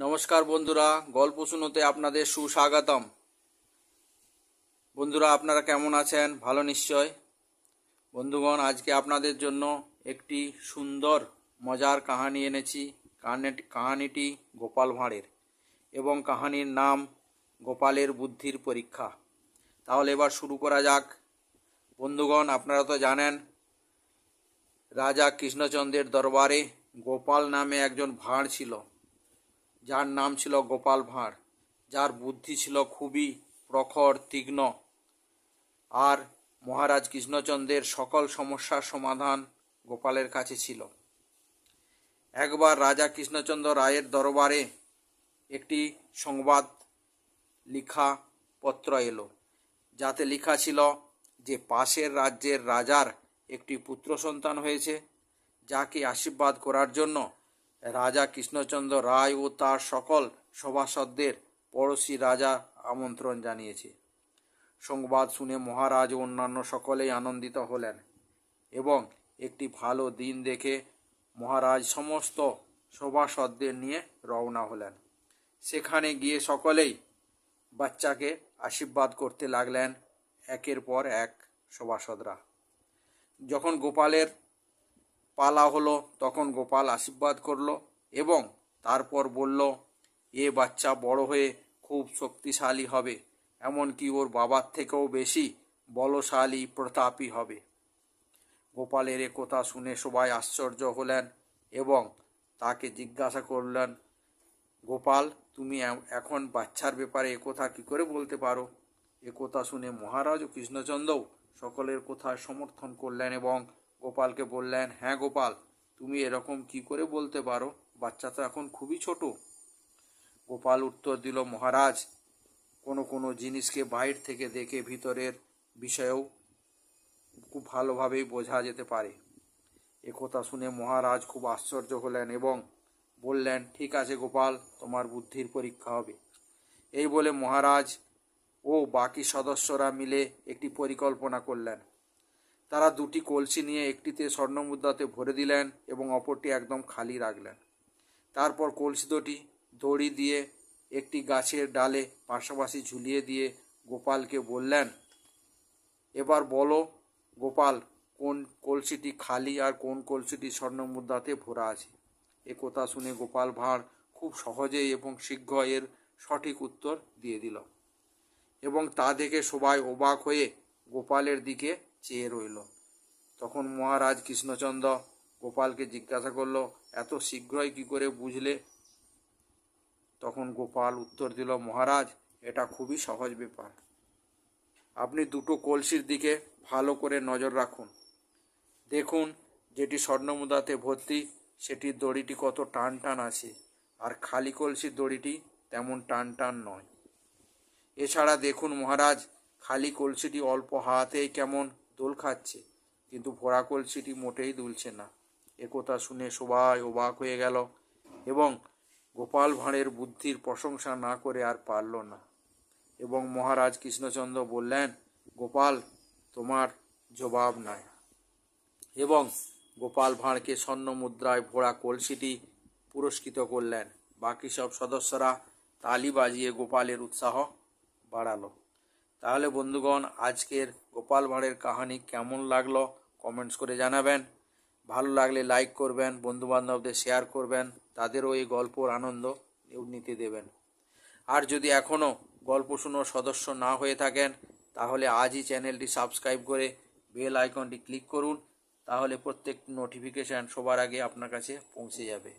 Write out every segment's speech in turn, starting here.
নমস্কার বন্ধুরা, গল্প শুনোতে আপনাদের সুস্বাগতম। বন্ধুরা, আপনারা কেমন আছেন? ভালো নিশ্চয়। বন্ধুগণ, আজকে আপনাদের জন্য একটি সুন্দর, মজার কাহানি এনেছি। কাহানি- কাহানিটি গোপাল ভাঁড়ের এবং কাহানির নাম গোপালের বুদ্ধির পরীক্ষা। তাহলে এবার শুরু করা যাক। বন্ধুগণ, আপনারা তো জানেন, রাজা কৃষ্ণচন্দ্রের দরবারে গোপাল নামে একজন ভাঁড় ছিল। যার নাম ছিল গোপাল ভাঁড়, যার বুদ্ধি ছিল খুবই প্রখর, তীক্ষ্ণ। আর মহারাজ কৃষ্ণচন্দ্রের সকল সমস্যার সমাধান গোপালের কাছে ছিল। একবার রাজা কৃষ্ণচন্দ্র রায়ের দরবারে একটি সংবাদ লিখা পত্র এলো, যাতে লেখা ছিল যে পাশের রাজ্যের রাজার একটি পুত্র সন্তান হয়েছে, যাকে আশীর্বাদ করার জন্য রাজা কৃষ্ণচন্দ্র রায় ও তার সকল সভাসদদের পড়শি রাজা আমন্ত্রণ জানিয়েছে। সংবাদ শুনে মহারাজ অন্যান্য সকলেই আনন্দিত হলেন এবং একটি ভালো দিন দেখে মহারাজ সমস্ত সভাসদদের নিয়ে রওনা হলেন। সেখানে গিয়ে সকলেই বাচ্চাকে আশীর্বাদ করতে লাগলেন একের পর এক সভাসদরা। যখন গোপালের পালা হলো, তখন গোপাল আশীর্বাদ করল এবং তারপর বলল, এ বাচ্চা বড় হয়ে খুব শক্তিশালী হবে, এমনকি ওর বাবার থেকেও বেশি বলশালী, প্রতাপী হবে গোপালের এ কথা শুনে সবাই আশ্চর্য হলেন এবং তাকে জিজ্ঞাসা করলেন, গোপাল, তুমি এখন বাচ্চার ব্যাপারে একথা কি করে বলতে পারো একথা শুনে মহারাজ ও কৃষ্ণচন্দ্রও সকলের কথায় সমর্থন করলেন এবং গোপালকে বললেন হ্যাঁ গোপাল, তুমি এরকম কি করে বলতে পারো? বাচ্চা তো এখন খুবই ছোট। গোপাল উত্তর দিল, মহারাজ, কোনো কোনো জিনিসকে বাইর থেকে দেখে ভিতরের বিষয়েও খুব ভালোভাবেই বোঝা যেতে পারে। একথা শুনে মহারাজ খুব আশ্চর্য হলেন এবং বললেন, ঠিক আছে গোপাল, তোমার বুদ্ধির পরীক্ষা হবে। এই বলে মহারাজ ও বাকি সদস্যরা মিলে একটি পরিকল্পনা করলেন। তারা দুটি কলসি নিয়ে একটিতে স্বর্ণমুদ্রাতে ভরে দিলেন এবং অপরটি একদম খালি রাখলেন। তারপর কলসি দুটি দড়ি দিয়ে একটি গাছের ডালে পাশাপাশি ঝুলিয়ে দিয়ে গোপালকে বললেন, এবার বলো গোপাল, কোন কলসিটি খালি আর কোন কলসিটি স্বর্ণমুদ্রাতে ভরা আছে? এ কথা শুনে গোপাল ভাঁড় খুব সহজেই এবং শীঘ্র এর সঠিক উত্তর দিয়ে দিল। এবং তা দেখে সবাই অবাক হয়ে গোপালের দিকে চেয়ে রইল। তখন মহারাজ কৃষ্ণচন্দ্র গোপালকে জিজ্ঞাসা করল, এত শীঘ্রই কি করে বুঝলে? তখন গোপাল উত্তর দিল, মহারাজ, এটা খুবই সহজ ব্যাপার। আপনি দুটো কলসির দিকে ভালো করে নজর রাখুন। দেখুন, যেটি স্বর্ণমুদ্রাতে ভর্তি, সেটির দড়িটি কত টান টান আছে, আর খালি কলসির দড়িটি তেমন টান টান নয়। এছাড়া দেখুন মহারাজ, খালি কলসিটি অল্প হাতেই কেমন দোল খাচ্ছে, কিন্তু ভরা কলসিটি মোটেই দুলছে না। একথা শুনে সবাই অবাক হয়ে গেল এবং গোপাল ভাঁড়ের বুদ্ধির প্রশংসা না করে আর পারল না। এবং মহারাজ কৃষ্ণচন্দ্র বললেন, গোপাল, তোমার জবাব নাই। এবং গোপাল ভাঁড়কে স্বর্ণ মুদ্রায় ভরা কলসিটি পুরস্কৃত করলেন। বাকি সব সদস্যরা তালি বাজিয়ে গোপালের উৎসাহ বাড়ালো। তাহলে বন্ধুগণ, আজকের গোপাল ভাঁড়ের কাহানি কেমন লাগল কমেন্টস করে জানাবেন। ভালো লাগলে লাইক করবেন, বন্ধুবান্ধবদের শেয়ার করবেন, তাদেরও এই গল্পর আনন্দ নিতে দেবেন। আর যদি এখনও গল্প শুনো সদস্য না হয়ে থাকেন, তাহলে আজই চ্যানেলটি সাবস্ক্রাইব করে বেল আইকনটি ক্লিক করুন, তাহলে প্রত্যেক নোটিফিকেশান সবার আগে আপনার কাছে পৌঁছে যাবে।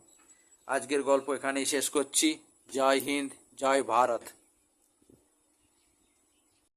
আজকের গল্প এখানেই শেষ করছি। জয় হিন্দ, জয় ভারত।